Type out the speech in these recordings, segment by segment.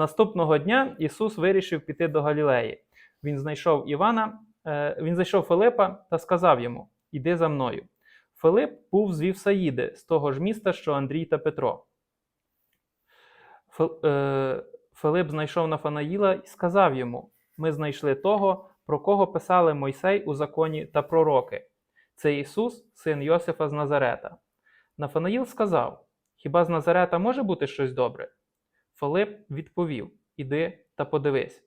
Наступного дня Ісус вирішив піти до Галілеї. Він знайшов Івана, е, він знайшов Филипа та сказав йому: Іди за мною. Филип був з Вівсаїди, з того ж міста, що Андрій та Петро. Е, Филип знайшов Нафанаїла і сказав йому: Ми знайшли того, про кого писали Мойсей у законі та пророки. Це Ісус, син Йосифа з Назарета. Нафанаїл сказав: Хіба з Назарета може бути щось добре? Филип відповів: Іди та подивись.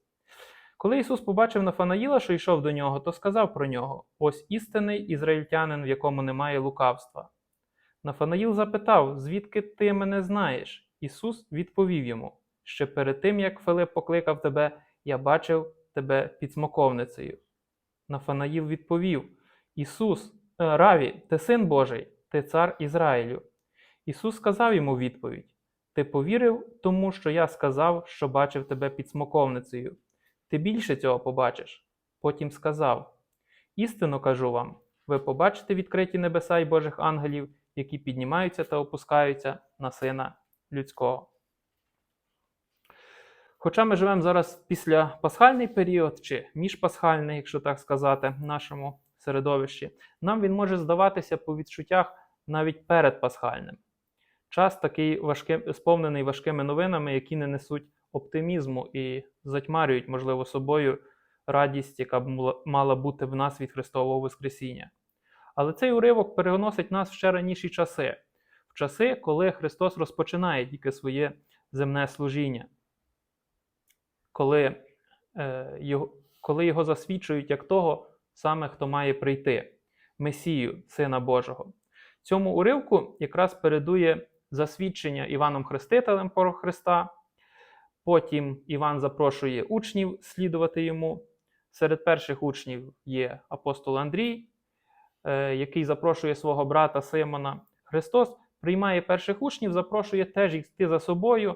Коли Ісус побачив Нафанаїла, що йшов до нього, то сказав про нього: Ось істинний ізраїльтянин, в якому немає лукавства. Нафанаїл запитав, звідки ти мене знаєш? Ісус відповів йому: Ще перед тим, як Филип покликав тебе, я бачив тебе під смоковницею. Нафанаїл відповів: Ісус, е, Раві, ти син Божий, ти цар Ізраїлю. Ісус сказав йому відповідь: Ти повірив тому, що я сказав, що бачив тебе під смоковницею. Ти більше цього побачиш. Потім сказав: Істинно кажу вам, ви побачите відкриті небеса й Божих ангелів, які піднімаються та опускаються на Сина Людського. Хоча ми живемо зараз після пасхальний період чи міжпасхальний, якщо так сказати, в нашому середовищі, нам він може здаватися по відчуттях навіть перед пасхальним. Час такий важкий, сповнений важкими новинами, які не несуть оптимізму і затьмарюють, можливо, собою радість, яка б мала бути в нас від Христового Воскресіння. Але цей уривок переносить нас в ще раніші часи, в часи, коли Христос розпочинає тільки своє земне служіння, коли, е, його, коли його засвідчують як того саме, хто має прийти, Месію, Сина Божого. Цьому уривку якраз передує засвідчення Іваном Хрестителем про Христа. Потім Іван запрошує учнів слідувати йому. Серед перших учнів є апостол Андрій, е, який запрошує свого брата Симона. Христос приймає перших учнів, запрошує теж йти за собою,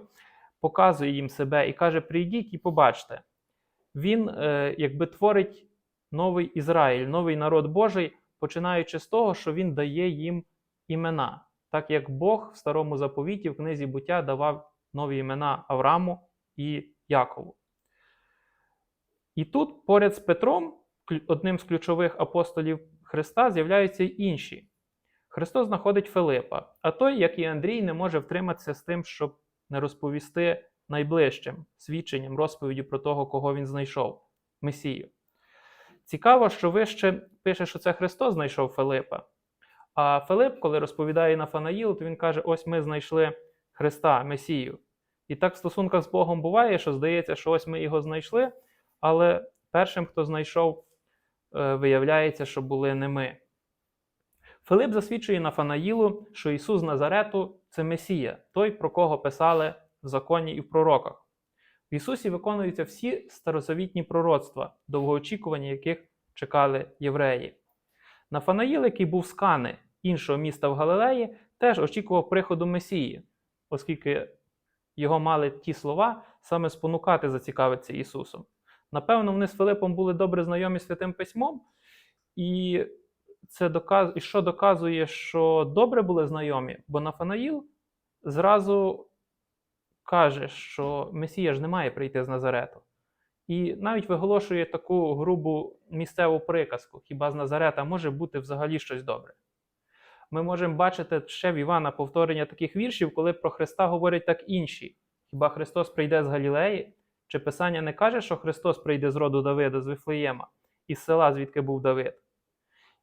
показує їм себе і каже: Прийдіть і побачте. Він е, якби творить новий Ізраїль, новий народ Божий, починаючи з того, що він дає їм імена, так як Бог в старому заповіті в книзі буття давав нові імена Аврааму і Якову. І тут поряд з Петром, одним з ключових апостолів Христа, з'являються інші. Христос знаходить Филипа, а той, як і Андрій, не може втриматися з тим, щоб не розповісти найближчим свідченням, розповіді про того, кого він знайшов Месію. Цікаво, що вище пише, що це Христос знайшов Филипа. А Филип, коли розповідає Нафанаїлу, то він каже: ось ми знайшли Христа, Месію. І так в стосунках з Богом буває, що здається, що ось ми його знайшли, але першим, хто знайшов, е, виявляється, що були не ми. Филип засвідчує Нафанаїлу, що Ісус Назарету це Месія, той, про кого писали в законі і в пророках. В Ісусі виконуються всі старозавітні пророцтва, довгоочікувані яких чекали євреї. Нафанаїл, який був з Кани, іншого міста в Галилеї, теж очікував приходу Месії, оскільки його мали ті слова саме спонукати зацікавитися Ісусом. Напевно, вони з Филипом були добре знайомі Святим Письмом, і це доказ... і що доказує, що добре були знайомі, бо Нафанаїл зразу каже, що Месія ж не має прийти з Назарету. І навіть виголошує таку грубу місцеву приказку: хіба з Назарета може бути взагалі щось добре? Ми можемо бачити ще в Івана повторення таких віршів, коли про Христа говорять так інші. Хіба Христос прийде з Галілеї? Чи Писання не каже, що Христос прийде з роду Давида, з Вифлеєма, із села, звідки був Давид?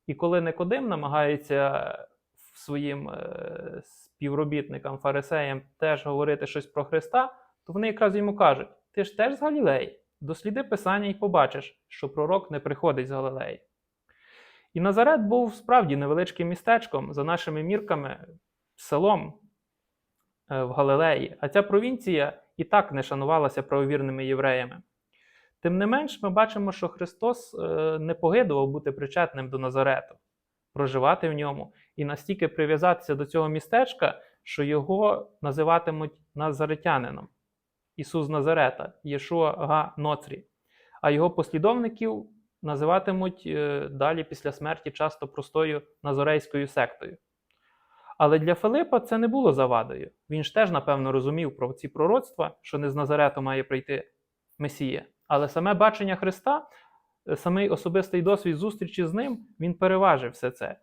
І коли Никодим намагається своїм е, співробітникам, фарисеям теж говорити щось про Христа, то вони якраз йому кажуть: ти ж теж з Галілеї, досліди Писання і побачиш, що пророк не приходить з Галилеї. І Назарет був справді невеличким містечком, за нашими мірками, селом е, в Галилеї, а ця провінція і так не шанувалася правовірними євреями. Тим не менш, ми бачимо, що Христос е, не погидував бути причетним до Назарету, проживати в ньому і настільки прив'язатися до цього містечка, що його називатимуть назаретянином. Ісус Назарета, Єшуа Га Ноцрі. А його послідовників називатимуть е, далі після смерті часто простою назорейською сектою. Але для Филипа це не було завадою. Він ж теж, напевно, розумів про ці пророцтва, що не з Назарету має прийти Месія. Але саме бачення Христа, е, самий особистий досвід зустрічі з ним, він переважив все це.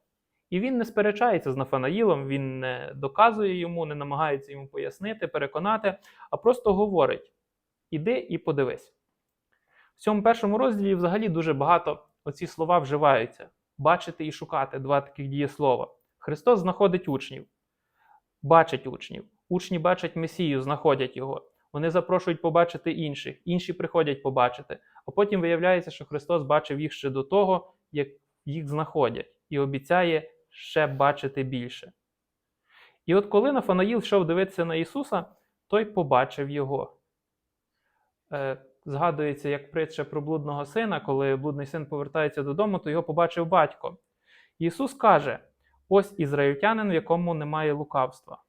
І він не сперечається з Нафанаїлом, він не доказує йому, не намагається йому пояснити, переконати, а просто говорить: іди і подивись. В цьому першому розділі взагалі дуже багато оці слова вживаються: бачити і шукати два таких дієслова. Христос знаходить учнів, бачить учнів. Учні бачать Месію, знаходять його. Вони запрошують побачити інших, інші приходять побачити. А потім виявляється, що Христос бачив їх ще до того, як їх знаходять, і обіцяє ще бачити більше. І от коли Нафанаїл йшов дивитися на Ісуса, той побачив його. Згадується, як притча про блудного сина, коли блудний син повертається додому, то його побачив батько. Ісус каже: ось ізраїльтянин, в якому немає лукавства.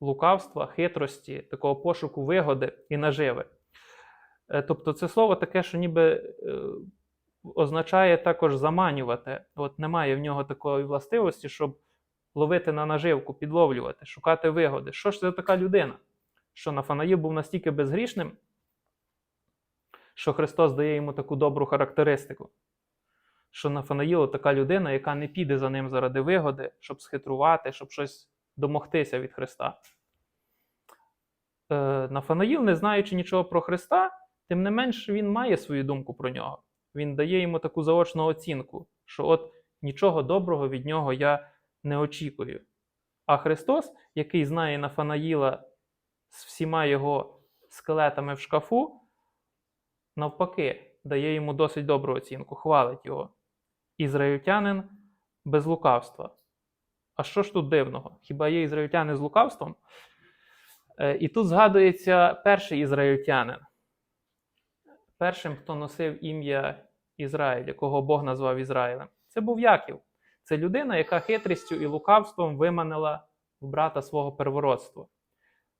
Лукавства, хитрості, такого пошуку вигоди і наживи. Е, Тобто це слово таке, що ніби е, означає також заманювати. От немає в нього такої властивості, щоб ловити на наживку, підловлювати, шукати вигоди. Що ж це така людина? Що Нафанаїл був настільки безгрішним, що Христос дає йому таку добру характеристику. Що Нафанаїл така людина, яка не піде за ним заради вигоди, щоб схитрувати, щоб щось домогтися від Христа. Е, Нафанаїл, не знаючи нічого про Христа, тим не менш він має свою думку про нього. Він дає йому таку заочну оцінку, що от нічого доброго від нього я не очікую. А Христос, який знає Нафанаїла з всіма його скелетами в шкафу, навпаки, дає йому досить добру оцінку, хвалить його. Ізраїльтянин без лукавства. А що ж тут дивного? Хіба є ізраїльтяни з лукавством? Е, І тут згадується перший ізраїльтянин. Першим, хто носив ім'я Ізраїль, якого Бог назвав Ізраїлем. Це був Яків. Це людина, яка хитрістю і лукавством виманила в брата свого первородства.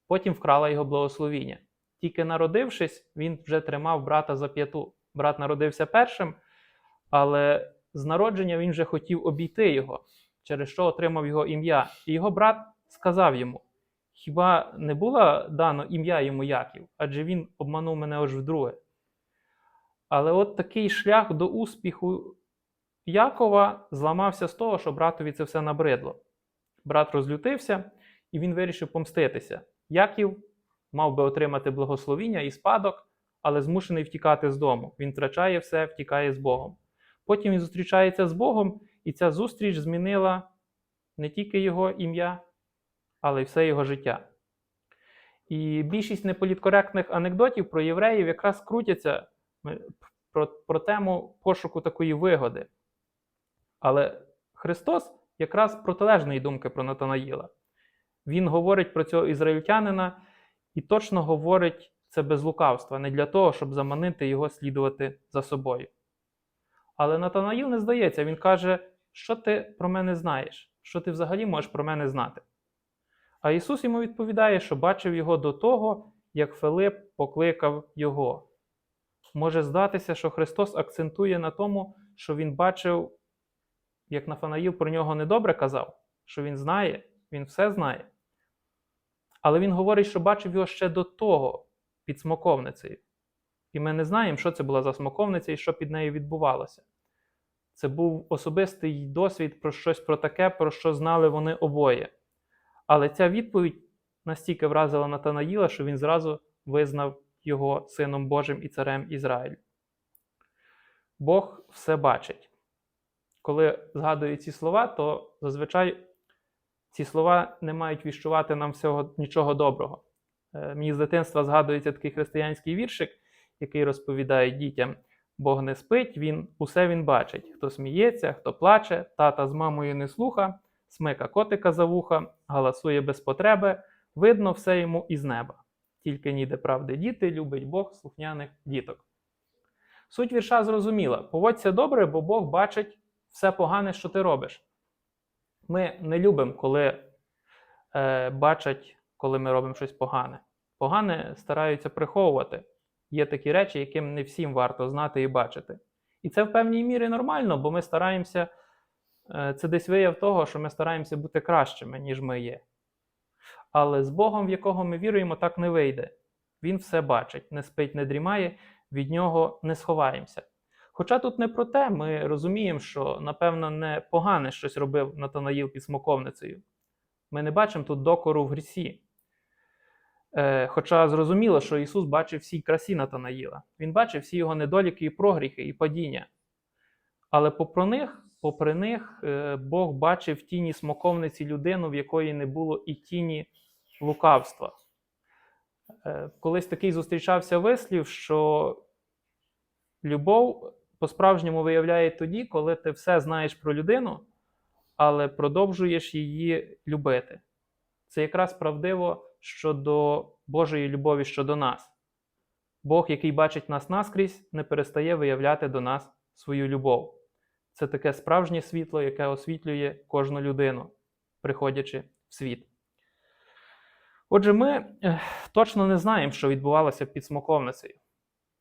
Потім вкрала його благословіння. Тільки народившись, він вже тримав брата за п'яту. Брат народився першим, але з народження він вже хотів обійти його, через що отримав його ім'я. І його брат сказав йому: Хіба не було дано ім'я йому Яків? Адже він обманув мене аж вдруге. Але от такий шлях до успіху Якова зламався з того, що братові це все набридло. Брат розлютився і він вирішив помститися. Яків мав би отримати благословіння і спадок, але змушений втікати з дому. Він втрачає все, втікає з Богом. Потім він зустрічається з Богом, і ця зустріч змінила не тільки його ім'я, але й все його життя. І більшість неполіткоректних анекдотів про євреїв якраз крутяться про, про тему пошуку такої вигоди. Але Христос якраз протилежної думки про Натанаїла. Він говорить про цього ізраїльтянина і точно говорить це без лукавства, не для того, щоб заманити його слідувати за собою. Але Натанаїл не здається, він каже, що ти про мене знаєш, що ти взагалі можеш про мене знати. А Ісус йому відповідає, що бачив його до того, як Филип покликав його. Може здатися, що Христос акцентує на тому, що Він бачив, як Нафанаїл про нього недобре казав, що Він знає, Він все знає. Але Він говорить, що бачив його ще до того під смоковницею. І ми не знаємо, що це була за смоковниця і що під нею відбувалося. Це був особистий досвід про щось про таке, про що знали вони обоє. Але ця відповідь настільки вразила Натанаїла, що він зразу визнав його Сином Божим і Царем Ізраїлю. Бог все бачить. Коли згадую ці слова, то зазвичай ці слова не мають віщувати нам всього нічого доброго. Е, Мені з дитинства згадується такий християнський віршик, який розповідає дітям: Бог не спить, він усе він бачить. Хто сміється, хто плаче, тата з мамою не слуха, смика котика за вуха, галасує без потреби, видно все йому із неба. Тільки ніде правди діти, любить Бог слухняних діток. Суть вірша зрозуміла: поводься добре, бо Бог бачить все погане, що ти робиш. Ми не любимо, коли е, бачать, коли ми робимо щось погане. Погане стараються приховувати. Є такі речі, яким не всім варто знати і бачити. І це в певній мірі нормально, бо ми стараємося е, це десь вияв того, що ми стараємося бути кращими, ніж ми є. Але з Богом, в якого ми віруємо, так не вийде. Він все бачить, не спить, не дрімає, від нього не сховаємося. Хоча тут не про те, ми розуміємо, що, напевно, не погане щось робив Натанаїл під смоковницею. Ми не бачимо тут докору в грісі. Е, хоча зрозуміло, що Ісус бачив всій красі Натанаїла. Він бачив всі його недоліки і прогріхи, і падіння. Але попри них, попри них е, Бог бачив в тіні смоковниці людину, в якої не було і тіні лукавства. Е, колись такий зустрічався вислів, що любов по-справжньому виявляє тоді, коли ти все знаєш про людину, але продовжуєш її любити. Це якраз правдиво щодо Божої любові щодо нас. Бог, який бачить нас наскрізь, не перестає виявляти до нас свою любов. Це таке справжнє світло, яке освітлює кожну людину, приходячи в світ. Отже, ми точно не знаємо, що відбувалося під смоковницею,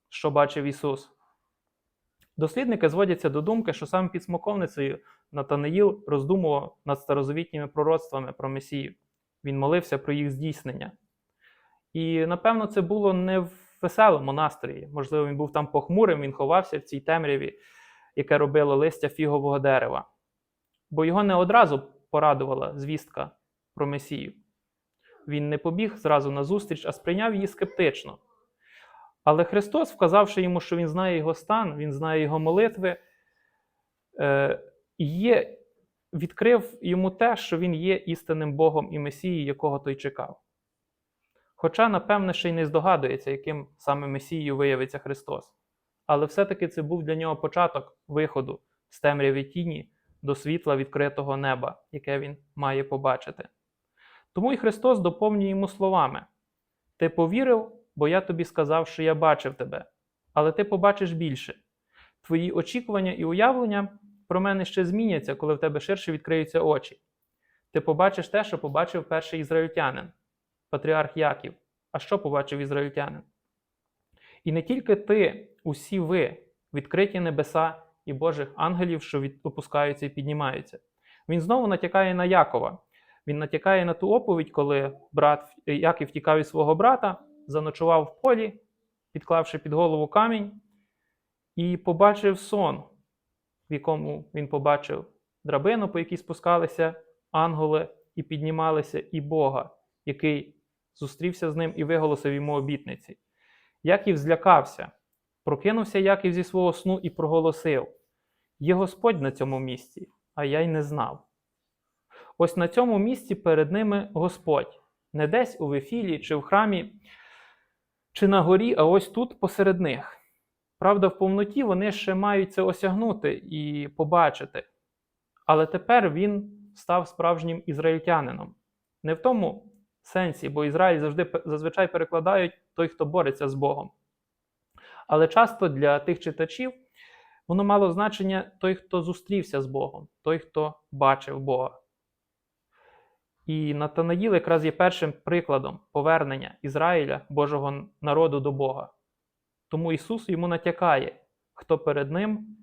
що бачив Ісус. Дослідники зводяться до думки, що саме під смоковницею Натанаїл роздумував над старозавітніми пророцтвами про Месію. Він молився про їх здійснення. І, напевно, це було не в веселому настрої. Можливо, він був там похмурим, він ховався в цій темряві, яке робило листя фігового дерева. Бо його не одразу порадувала звістка про Месію. Він не побіг зразу на зустріч, а сприйняв її скептично. Але Христос, вказавши йому, що Він знає його стан, Він знає його молитви, е, є, відкрив йому те, що він є істинним Богом і Месією, якого той чекав. Хоча, напевне, ще й не здогадується, яким саме Месією виявиться Христос. Але все-таки це був для нього початок виходу з темряви тіні до світла відкритого неба, яке він має побачити. Тому і Христос доповнює йому словами: Ти повірив, бо я тобі сказав, що я бачив тебе, але ти побачиш більше. Твої очікування і уявлення про мене ще зміняться, коли в тебе ширше відкриються очі. Ти побачиш те, що побачив перший ізраїльтянин, патріарх Яків. А що побачив ізраїльтянин? І не тільки ти, усі ви, відкриті небеса і Божих ангелів, що опускаються і піднімаються. Він знову натякає на Якова. Він натякає на ту оповідь, коли брат Яків тікав від свого брата, заночував в полі, підклавши під голову камінь, і побачив сон, в якому він побачив драбину, по якій спускалися ангели і піднімалися, і Бога, який зустрівся з ним і виголосив йому обітниці. Яків злякався, прокинувся Яків зі свого сну і проголосив: Є Господь на цьому місці, а я й не знав. Ось на цьому місці перед ними Господь, не десь у Вифілі чи в храмі, чи на горі, а ось тут посеред них. Правда, в повноті вони ще мають це осягнути і побачити. Але тепер він став справжнім ізраїльтянином. Не в тому сенсі, бо Ізраїль завжди зазвичай перекладають той, хто бореться з Богом. Але часто для тих читачів воно мало значення той, хто зустрівся з Богом, той, хто бачив Бога. І Натанаїл якраз є першим прикладом повернення Ізраїля, Божого народу до Бога. Тому Ісус йому натякає, хто перед Ним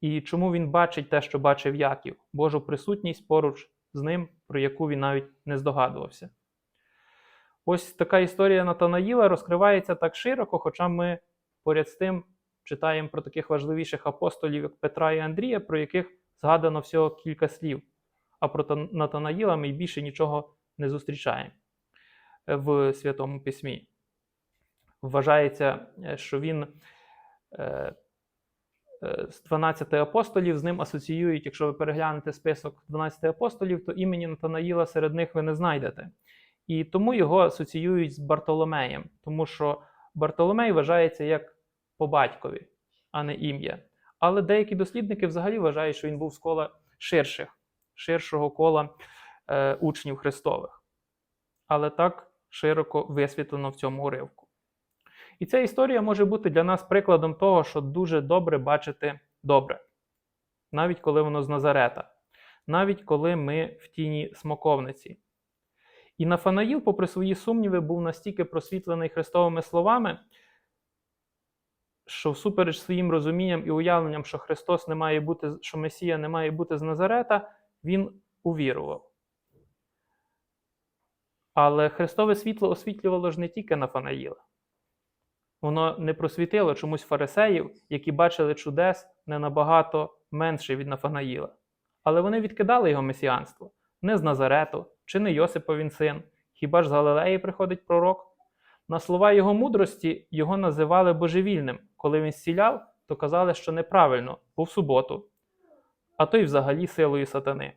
і чому Він бачить те, що бачив Яків, Божу присутність поруч з ним, про яку він навіть не здогадувався. Ось така історія Натанаїла розкривається так широко, хоча ми поряд з тим читаємо про таких важливіших апостолів, як Петра і Андрія, про яких згадано всього кілька слів. А про Натанаїла ми більше нічого не зустрічаємо в Святому Письмі. Вважається, що він з 12 апостолів з ним асоціюють, якщо ви переглянете список 12 апостолів, то імені Натанаїла серед них ви не знайдете. І тому його асоціюють з Бартоломеєм, тому що Бартоломей вважається як по батькові, а не ім'я. Але деякі дослідники взагалі вважають, що він був з кола ширших, ширшого кола е, учнів Христових. Але так широко висвітлено в цьому уривку. І ця історія може бути для нас прикладом того, що дуже добре бачити добре, навіть коли воно з Назарета, навіть коли ми в тіні смоковниці. І Нафанаїл, попри свої сумніви, був настільки просвітлений Христовими словами, що всупереч своїм розумінням і уявленням, що Христос не має бути, що Месія не має бути з Назарета, він увірував. Але Христове світло освітлювало ж не тільки Нафанаїла. Воно не просвітило чомусь фарисеїв, які бачили чудес не набагато менше від Нафанаїла. Але вони відкидали його месіанство не з Назарету, чи не Йосипа він син, хіба ж з Галилеї приходить пророк? На слова його мудрості його називали божевільним. Коли він зціляв, то казали, що неправильно, бо в суботу, а то й взагалі силою сатани.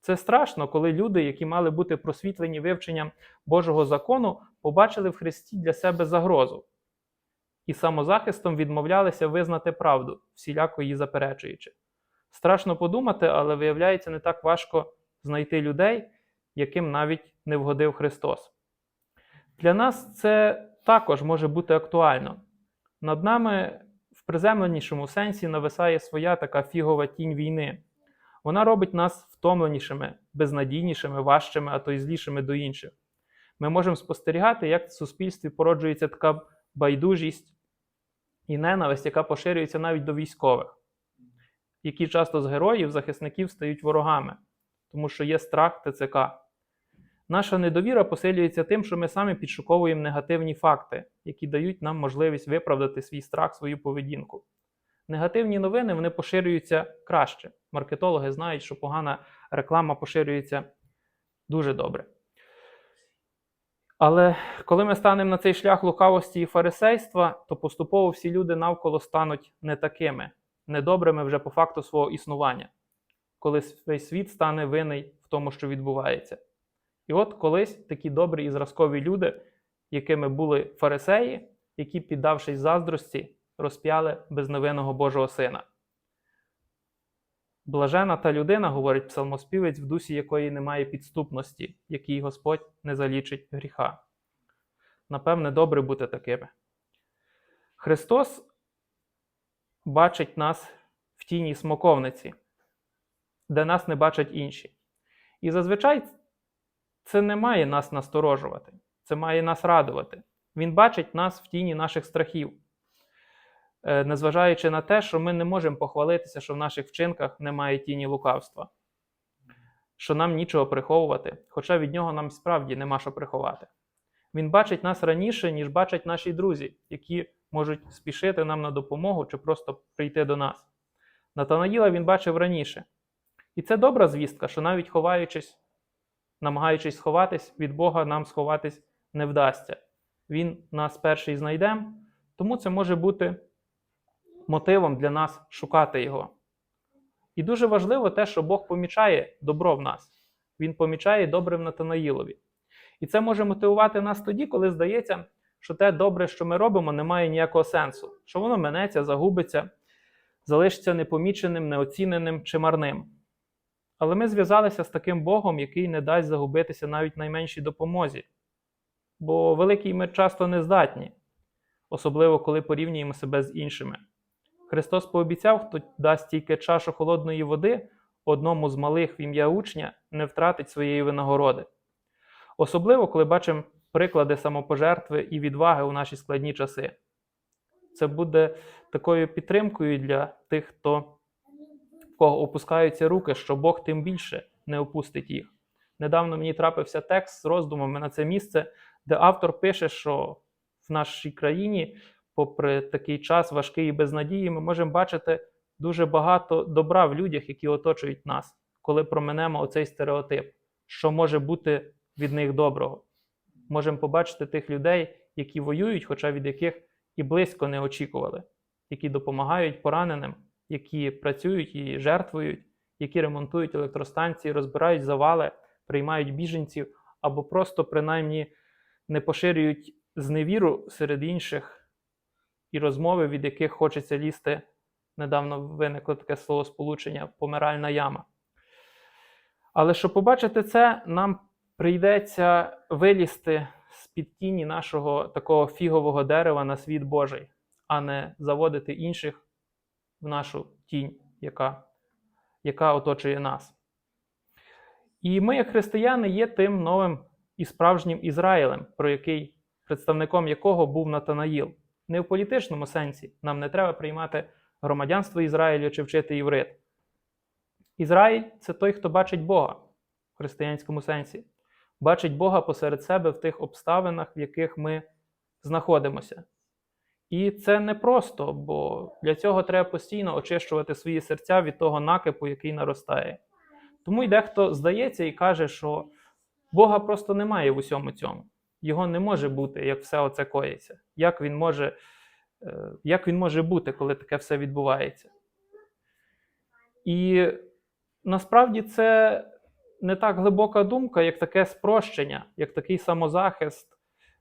Це страшно, коли люди, які мали бути просвітлені вивченням Божого закону, побачили в Христі для себе загрозу і самозахистом відмовлялися визнати правду, всіляко її заперечуючи. Страшно подумати, але виявляється, не так важко знайти людей, яким навіть не вгодив Христос. Для нас це також може бути актуально. Над нами в приземленішому сенсі нависає своя така фігова тінь війни. Вона робить нас втомленішими, безнадійнішими, важчими, а то й злішими до інших. Ми можемо спостерігати, як в суспільстві породжується така байдужість і ненависть, яка поширюється навіть до військових, які часто з героїв, захисників стають ворогами, тому що є страх ТЦК. Наша недовіра посилюється тим, що ми самі підшуковуємо негативні факти, які дають нам можливість виправдати свій страх, свою поведінку. Негативні новини вони поширюються краще. Маркетологи знають, що погана реклама поширюється дуже добре. Але коли ми станемо на цей шлях лукавості і фарисейства, то поступово всі люди навколо стануть не такими, недобрими вже по факту свого існування, коли весь світ стане винний в тому, що відбувається. І от колись такі добрі і зразкові люди, якими були фарисеї, які, піддавшись заздрості, розп'яли безневинного Божого Сина. Блажена та людина, говорить псалмоспівець, в дусі якої немає підступності, якій Господь не залічить гріха. Напевне, добре бути такими. Христос бачить нас в тіні смоковниці, де нас не бачать інші. І зазвичай це не має нас насторожувати, це має нас радувати. Він бачить нас в тіні наших страхів. Е, незважаючи на те, що ми не можемо похвалитися, що в наших вчинках немає тіні лукавства, що нам нічого приховувати, хоча від нього нам справді нема що приховати. Він бачить нас раніше, ніж бачать наші друзі, які можуть спішити нам на допомогу чи просто прийти до нас. Натанаїла він бачив раніше. І це добра звістка, що навіть ховаючись, намагаючись сховатись, від Бога нам сховатись не вдасться. Він нас перший знайде, тому це може бути мотивом для нас шукати його. І дуже важливо те, що Бог помічає добро в нас. Він помічає добре в Натанаїлові. І це може мотивувати нас тоді, коли здається, що те добре, що ми робимо, не має ніякого сенсу, що воно минеться, загубиться, залишиться непоміченим, неоціненим чи марним. Але ми зв'язалися з таким Богом, який не дасть загубитися навіть найменшій допомозі. Бо великий ми часто не здатні, особливо коли порівнюємо себе з іншими. Христос пообіцяв, хто дасть тільки чашу холодної води, одному з малих в ім'я учня не втратить своєї винагороди. Особливо, коли бачимо приклади самопожертви і відваги у наші складні часи. Це буде такою підтримкою для тих, хто кого опускаються руки, що Бог тим більше не опустить їх. Недавно мені трапився текст з роздумами на це місце, де автор пише, що в нашій країні попри такий час важкий і без надії, ми можемо бачити дуже багато добра в людях, які оточують нас, коли променемо оцей стереотип, що може бути від них доброго. Можемо побачити тих людей, які воюють, хоча від яких і близько не очікували, які допомагають пораненим, які працюють і жертвують, які ремонтують електростанції, розбирають завали, приймають біженців або просто принаймні не поширюють зневіру серед інших і розмови, від яких хочеться лізти. Недавно виникло таке словосполучення помиральна яма. Але щоб побачити це, нам прийдеться вилізти з-під тіні нашого такого фігового дерева на світ Божий, а не заводити інших в нашу тінь, яка, яка оточує нас. І ми, як християни, є тим новим і справжнім Ізраїлем, про який представником якого був Натанаїл не в політичному сенсі. Нам не треба приймати громадянство Ізраїлю чи вчити єврит. Ізраїль це той, хто бачить Бога в християнському сенсі, бачить Бога посеред себе в тих обставинах, в яких ми знаходимося. І це не просто, бо для цього треба постійно очищувати свої серця від того накипу, який наростає. Тому й дехто здається і каже, що Бога просто немає в усьому цьому. Його не може бути, як все оце коїться. Як він може, е, як він може бути, коли таке все відбувається? І насправді це не так глибока думка, як таке спрощення, як такий самозахист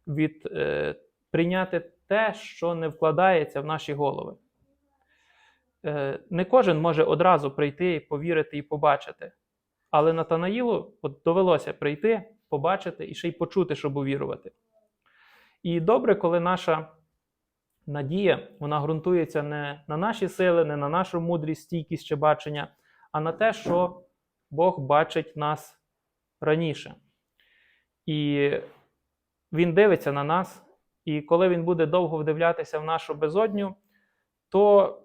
від е, прийняти те, що не вкладається в наші голови. Е, не кожен може одразу прийти, повірити і побачити. Але Натанаїлу довелося прийти, побачити і ще й почути, щоб увірувати. І добре, коли наша надія вона ґрунтується не на наші сили, не на нашу мудрість, стійкість чи бачення, а на те, що Бог бачить нас раніше. І Він дивиться на нас, і коли Він буде довго вдивлятися в нашу безодню, то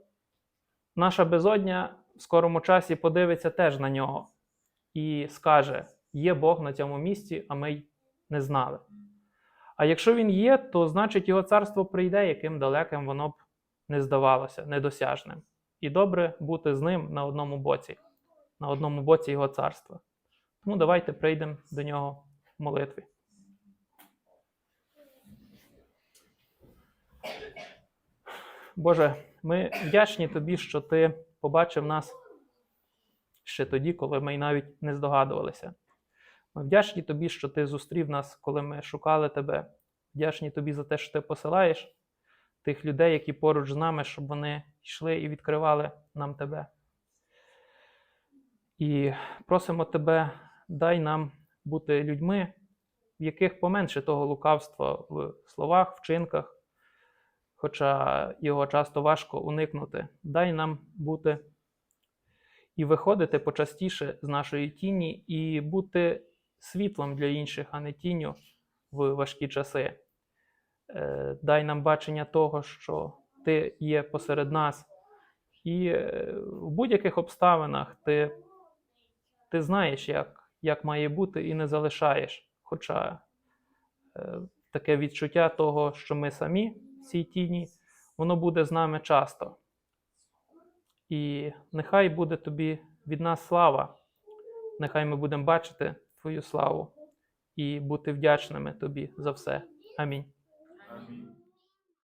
наша безодня в скорому часі подивиться теж на нього і скаже: є Бог на цьому місці, а ми й не знали. А якщо він є, то значить його царство прийде, яким далеким воно б не здавалося, недосяжним. І добре бути з ним на одному боці, на одному боці його царства. Тому давайте прийдемо до нього в молитві. Боже, ми вдячні тобі, що ти побачив нас ще тоді, коли ми навіть не здогадувалися. Ми вдячні тобі, що ти зустрів нас, коли ми шукали тебе. Вдячні тобі за те, що ти посилаєш тих людей, які поруч з нами, щоб вони йшли і відкривали нам тебе. І просимо тебе, дай нам бути людьми, в яких поменше того лукавства в словах, вчинках, хоча його часто важко уникнути. Дай нам бути і виходити почастіше з нашої тіні, і бути світлом для інших, а не тінню в важкі часи. Е, Дай нам бачення того, що ти є посеред нас, і е, в будь-яких обставинах ти, ти знаєш, як, як має бути, і не залишаєш. Хоча е, таке відчуття того, що ми самі цій тіні, воно буде з нами часто. І нехай буде тобі від нас слава, нехай ми будемо бачити Твою славу і бути вдячними тобі за все. Амінь. Амінь.